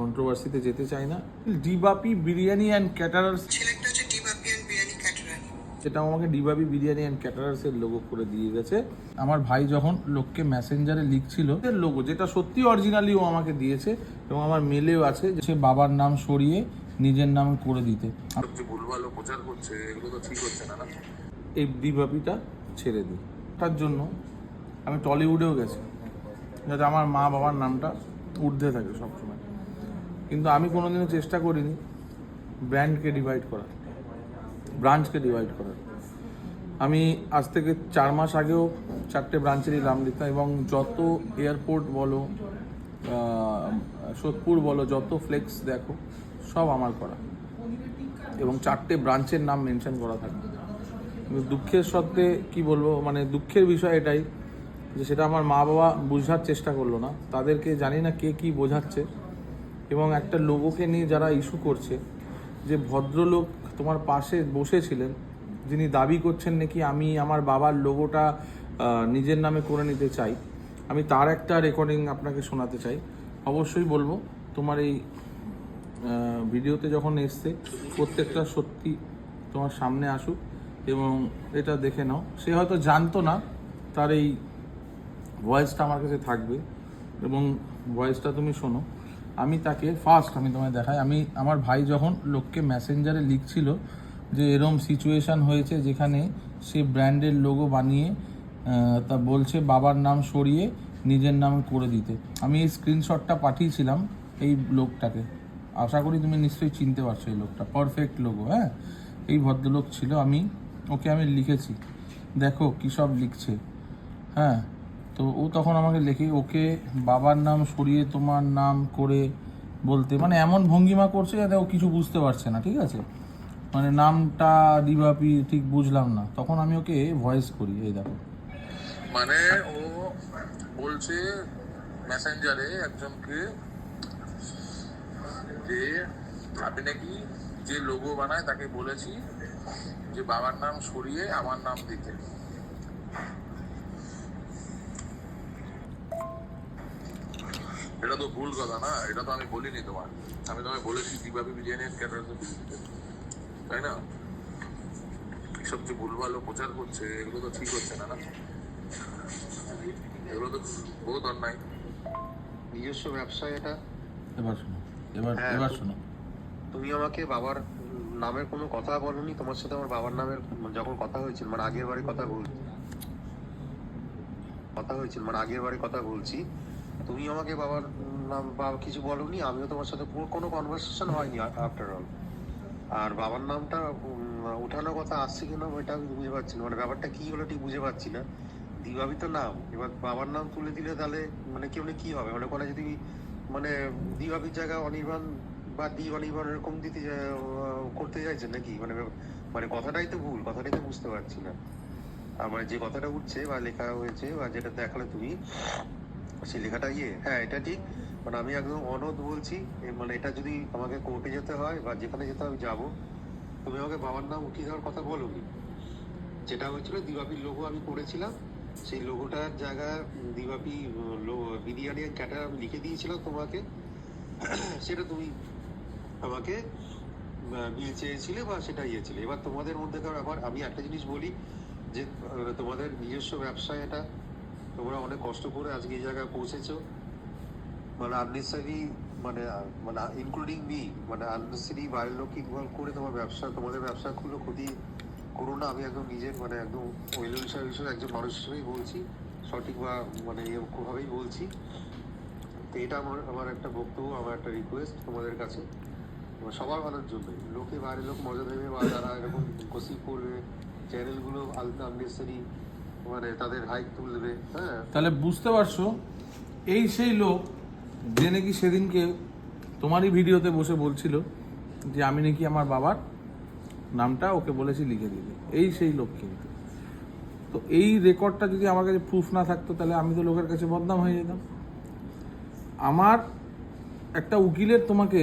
কন্ট্রোভার্সিতে যেতে চাই না। ডিবাপি বিরিয়ানি অ্যান্ড ক্যাটারার্স ছেলেটা হচ্ছে ডিবাপিয়ান বিরিয়ানি ক্যাটারার সেটা আমাকে ডিবাবি বিরিয়ানি অ্যান্ড ক্যাটারার্সের লোগো করে দিয়ে গেছে। আমার ভাই যখন লোককে মেসেঞ্জারে লিখছিল এর লোগো যেটা সত্যি অরিজিনালি ও আমাকে দিয়েছে এবং আমার মেলেও আছে যে সে বাবার নাম সরিয়ে নিজের নাম করে দিতে। যে ভুলভালো প্রচার করছে এগুলো তো ঠিক হচ্ছে না না? এই ডিবাপিটা ছেড়ে দিই। তার জন্য আমি টলিউডেও গেছি। যাতে আমার মা বাবার নামটা ঊর্ধ্বে থাকে সবসময়। কিন্তু আমি কোনোদিনও চেষ্টা করিনি ব্র্যান্ডকে ডিভাইড করার ব্রাঞ্চকে ডিভাইড করার। আমি আজ থেকে চার মাস আগেও চারটে ব্রাঞ্চেরই নাম দিতাম এবং যত এয়ারপোর্ট বলো সোদপুর বলো, যত ফ্লেক্স দেখো, সব আমার করা। এবং চারটে ব্রাঞ্চের নাম মেনশন করা থাকে। কিন্তু দুঃখের সত্ত্বে কি বলব মানে দুঃখের বিষয় এটাই যে সেটা আমার মা বাবা বোঝার চেষ্টা করল না। তাদেরকে জানি না কে কি বোঝাচ্ছে। এবং একটা লোগোকে নিয়ে যারা ইস্যু করছে, যে ভদ্রলোক তোমার পাশে বসেছিলেন, যিনি দাবি করছেন নাকি আমি আমার বাবার লোগোটা নিজের নামে করে নিতে চাই, আমি তার একটা রেকর্ডিং আপনাকে শোনাতে চাই। অবশ্যই বলব, তোমার এই ভিডিওতে যখন এসছে, প্রত্যেকটা সত্যি তোমার সামনে আসুক এবং এটা দেখে নাও। সে হয়তো জানতো না তার এই ভয়েসটা আমার কাছে থাকবে এবং ভয়েসটা তুমি শোনো। আমি তাকে ফার্স্ট আমি তোমায় দেখাই। আমি আমার ভাই যখন লোককে মেসেঞ্জারে লিখছিল যে এরম সিচুয়েশান হয়েছে যেখানে সে ব্র্যান্ডের লোগো বানিয়ে তা বলছে বাবার নাম সরিয়ে নিজের নাম করে দিতে। আমি এই স্ক্রিনশটটা পাঠিয়েছিলাম এই লোকটাকে। আশা করি তুমি নিশ্চয়ই চিনতে পারছ এই লোকটা। পারফেক্ট লোগো হ্যাঁ? এই ভদ্রলোক ছিল। আমি, ওকে আমি লিখেছি। দেখো কী সব লিখছে। হ্যাঁ? তো ও তখন আমাকে লেখে, ওকে বাবার নাম সরিয়ে তোমার নাম করে বলতে মানে এমন ভঙ্গিমা করছে যাতে ও কিছু বুঝতে পারছে না, ঠিক আছে? মানে নামটা, দিবাপি ঠিক বুঝলাম না। তখন আমি ওকে ভয়েস করি, এই দেখো। মানে ও বলছে মেসেঞ্জারে একজনকে যে আমি নাকি যে লোগো বানায় তাকে বলেছি যে বাবার নাম সরিয়ে আমার নাম দিতে। এটা তো ভুল কথা না এটা তো আমি বলিনি তোমার আমি তোমায় বলেছি দিবাবি বিরিয়ানি ক্যাটারার্স তাই না? এসব যে ভুলভালো প্রচার করছে এগুলো তো ঠিক হচ্ছে না না? এগুলো তো বহুত অন্যায়। নিজস্ব ব্যবসায় এটা? এবার শোনো এবার হ্যাঁ, এবার শোনো। তুমি আমাকে বাবার নামের কোনো কথা বলনি? তোমার সাথে আমার বাবার নামের যখন কথা হয়েছিল মানে আগের বারে কথা বল কথা হয়েছিল মানে আগের বারে কথা বলছি। তুমি আমাকে বাবার নাম বা কিছু বলনি, আমিও তোমার সাথে কোনো- কোনো কনভারসেশন হয়নি আফটার অল আর বাবার নামটা ওঠানোর কথা আসছে কিনা ওইটা আমি বুঝতে পারছি না। মানে ব্যাপারটা কি হলো ঠিক বুঝে পারছি না। দিবাবি তো নাম, এবার বাবার নাম তুলে দিলে তাহলে মানে কি মানে কি হবে? মানে ওখানে যদি মানে দিবাবির জায়গায় অনির্বাণ বা দি অনির্বাণ এরকম দিতে করতে চাইছে নাকি? মানে মানে কথাটাই তো ভুল, কথাটাই তো বুঝতে পারছি না। আর মানে যে কথাটা উঠছে বা লেখা হয়েছে বা যেটা দেখালে তুমি সেই লেখাটা ইয়ে হ্যাঁ এটা ঠিক মানে আমি একদম অনদ বলছি মানে এটা যদি আমাকে কোর্টে যেতে হয় বা যেখানে যেতে আমি যাব। তুমি আমাকে বাবার নাম উঠিয়ে দেওয়ার কথা বলোনি। যেটা হয়েছিল, দিবাপির লোগো আমি করেছিলাম সেই লোগোটার জায়গায় দিবাপি বিরিয়ানি ক্যাটার আমি লিখে দিয়েছিলাম তোমাকে। সেটা তুমি আমাকে বিল চেয়েছিলে বা সেটা ইয়েছিলে এবার তোমাদের মধ্যে আবার, আমি একটা জিনিস বলি যে তোমাদের নিজস্ব ব্যবসায় এটা তোমরা অনেক কষ্ট করে আজকে এই জায়গায় পৌঁছেছো। মানে আননেসারি মানে মানে ইনক্লুডিং মি মানে আননেসারি বাইরের লোক ইনভলভ করে তোমার ব্যবসা, তোমাদের ব্যবসা খুলে ক্ষতি করো না। আমি একদম নিজের মানে একদম ওয়েল হিসাবে একজন মানুষ হিসেবেই বলছি। সঠিক বা মানে এরকমভাবেই বলছি। তো এটা আমার আমার একটা বক্তব্য, আমার একটা রিকোয়েস্ট তোমাদের কাছে। এবং সবার ভালোর জন্য লোকে বাইরের লোক মজা দেবে বা যারা এরকম গসিপ করবে চ্যানেলগুলো আলতা আননেসারি মানে তাদের হাইক তুলবে হ্যাঁ? তাহলে বুঝতে পারছ, এই সেই লোক যে নাকি সেদিনকে তোমারই ভিডিওতে বসে বলছিল যে আমি নাকি আমার বাবার নামটা ওকে বলেছি লিখে দিতে। এই সেই লোক কিন্তু। তো এই রেকর্ডটা যদি আমার কাছে প্রুফ না থাকতো, তাহলে আমি তো লোকের কাছে বদনাম হয়ে যেতাম। আমার একটা উকিলের তোমাকে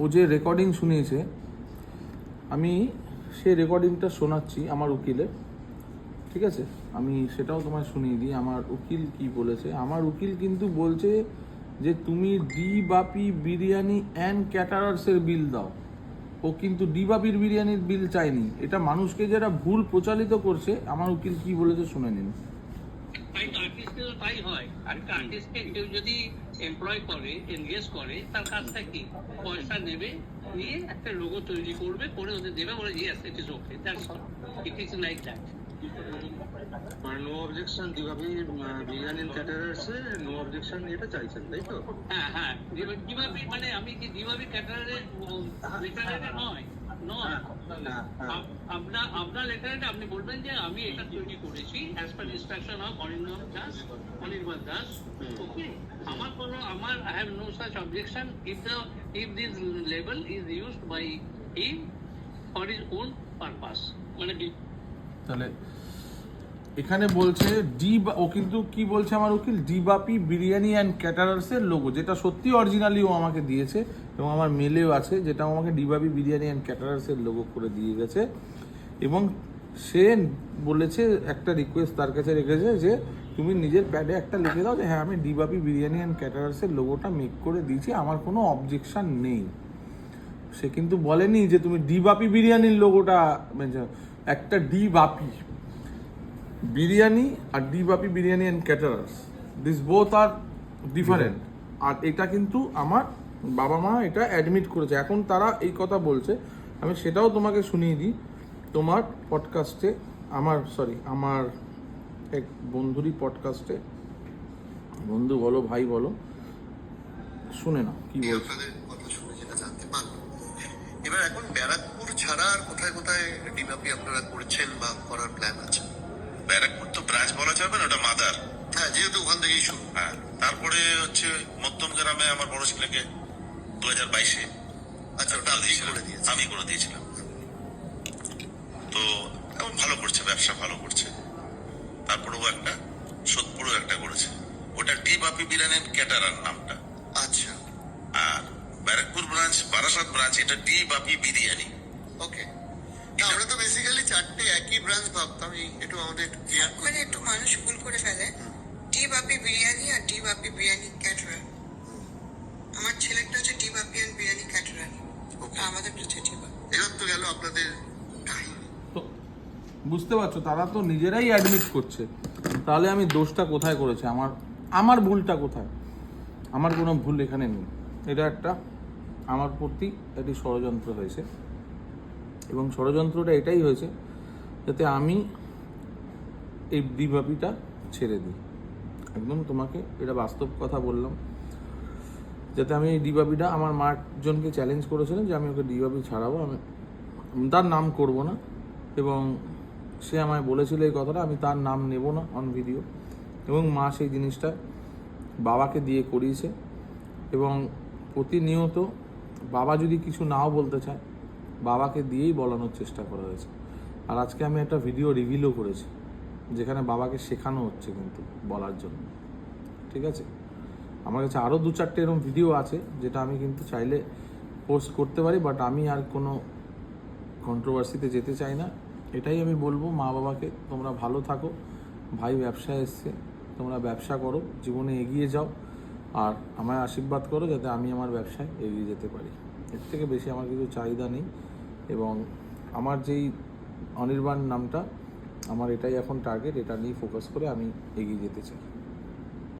ও যে রেকর্ডিং শুনিয়েছে, আমি সেই রেকর্ডিংটা শোনাচ্ছি আমার উকিলের। ঠিক আছে? আমি সেটাও তোমায় শুনিয়ে দিই, আমার উকিল কি বলেছে? আমার উকিল কিন্তু বলছে যে তুমি ডি বাপি বিরিয়ানি অ্যান্ড ক্যাটারার্সের বিল দাও। ও কিন্তু ডি বাপির বিরিয়ানির বিল চায়নি। এটা মানুষকে যারা ভুল প্রচালিত করছে, আমার উকিল কি বলেছে শুনে নিন। তাই তাই হয়। আর্টিস্টকে কেউ যদি করে করে, তার পয়সা একটা লোগো তৈরি করবে, করে দেবে, বলে নো অবজেকশন বিরিয়ানি ক্যাটারার্সে নো অবজেকশন এটা চাইছেন তাই তো? হ্যাঁ হ্যাঁ দিবাবি মানে আমি কি লেটারে নয় হ্যাঁ। আপনার আপনার লেটারে আপনি বলবেন যে আমি এটা তৈরি করেছি as per instruction of Anirban Das Anirban Das okay আমার কোনো আমার I have no such objection if the if this level is used by him for his own purpose মানে তাহলে এখানে বলছে ডি ও কিন্তু কি বলছে আমার উকিল? ডিবাপি বিরিয়ানি অ্যান্ড ক্যাটারার্সের লোগো যেটা সত্যি অরিজিনালি ও আমাকে দিয়েছে এবং আমার মেলেও আছে যেটা আমাকে ডিবাপি বিরিয়ানি অ্যান্ড ক্যাটারার্সের লোগো করে দিয়ে গেছে। এবং সে বলেছে, একটা রিকোয়েস্ট তার কাছে রেখেছে যে, তুমি নিজের প্যাডে একটা লিখে দাও যে হ্যাঁ আমি ডিবাপি বিরিয়ানি অ্যান্ড ক্যাটারার্সের লোগোটা মেক করে দিয়েছি, আমার কোনো অবজেকশান নেই। সে কিন্তু বলেনি যে, তুমি ডি বাপি বিরিয়ানির লোগোটা একটা D Bapi biryani R D Bapi biryani and caterers this both are different আর এটা কিন্তু আমার বাবা মা এটা অ্যাডমিট করেছে। এখন তারা এই কথা বলছে। আমি সেটাও তোমাকে শুনিয়ে দিই। তোমার পডকাস্টে আমার সরি আমার এক বন্ধুরই পডকাস্টে বন্ধু বলো ভাই বলো শুনে না কি বলছে। এবার এখন ব্যারাকপুর ছাড়া আর কোথায় কোথায় ডিবাপি আপনারা করছেন বা করার প্ল্যান আছে? ব্যারাকপুর তো ব্রাঞ্চ বলা যাবে না ওটা মাদার হ্যাঁ যেহেতু ওখান থেকেই শুরু। হ্যাঁ তারপরে হচ্ছে মধ্যম গ্রামে আমার বড় ছেলেকে দু হাজার বাইশে। আচ্ছা ওটা আমি করে দিয়েছিলাম। তো এখন ভালো করছে ব্যবসা ভালো করছে। তারপরেও একটা সোদপুরও একটা করেছে। ওটা ডি বাপি বিরিয়ানি ক্যাটারার নামটা। আচ্ছা। আর ব্যারাকপুর ব্রাঞ্চ বারাসাত ব্রাঞ্চ এটা ডি বাপি বিরিয়ানি। ওকে আমরা তো বেসিক্যালি চারটে একই ব্রাঞ্চ ভাবতাম এই একটু আমাদের ক্লিয়ার মানে একটু মানুষ ভুল করে ফেলে। ডি বাপি বিরিয়ানি আর ডি বাপি বিরিয়ানি ক্যাটারার আমার ছেলেটা হচ্ছে D Bapi and biryani caterer. আমাদের হচ্ছে ডি বাপি। এবার তো গেল আপনাদের তো বুঝতে পারছ তারা তো নিজেরাই অ্যাডমিট করছে। তাহলে আমি দোষটা কোথায় করেছি? আমার আমার ভুলটা কোথায়? আমার কোনো ভুল এখানে নেই। এটা একটা আমার প্রতি একটি ষড়যন্ত্র হয়েছে। এবং ষড়যন্ত্রটা এটাই হয়েছে যাতে আমি এই ডিবাপিটা ছেড়ে দিই। একদম তোমাকে এটা বাস্তব কথা বললাম। যাতে আমি এই ডিবাপিটা আমার মা একজনকে চ্যালেঞ্জ করেছিলেন যে আমি ওকে ডিবাপি ছাড়াবো, আমি তার নাম করব না এবং সে আমায় বলেছিল এই কথাটা, আমি তার নাম নেব না অন ভিডিও এবং মা সেই জিনিসটা বাবাকে দিয়ে করিয়েছে এবং প্রতিনিয়ত বাবা যদি কিছু নাও বলতে চায় বাবাকে দিয়েই বলানোর চেষ্টা করা হয়েছে। আর আজকে আমি একটা ভিডিও রিভিলও করেছি, যেখানে বাবাকে শেখানো হচ্ছে কিন্তু বলার জন্য। ঠিক আছে? আমার কাছে আরও দু চারটে এরকম ভিডিও আছে, যেটা আমি কিন্তু চাইলে পোস্ট করতে পারি বাট আমি আর কোনো কন্ট্রোভার্সিতে যেতে চাই না। এটাই আমি বলব, মা বাবাকে তোমরা ভালো থাকো, ভাই ব্যবসায় এসছে, তোমরা ব্যবসা করো, জীবনে এগিয়ে যাও, আর আমায় আশীর্বাদ করো যাতে আমি আমার ব্যবসায় এগিয়ে যেতে পারি। এর থেকে বেশি আমার কিছু চাহিদা নেই। এবং আমার যেই অনির্বাণ নামটা, আমার এটাই এখন টার্গেট এটা নিয়ে ফোকাস করে আমি এগিয়ে যেতে চাই।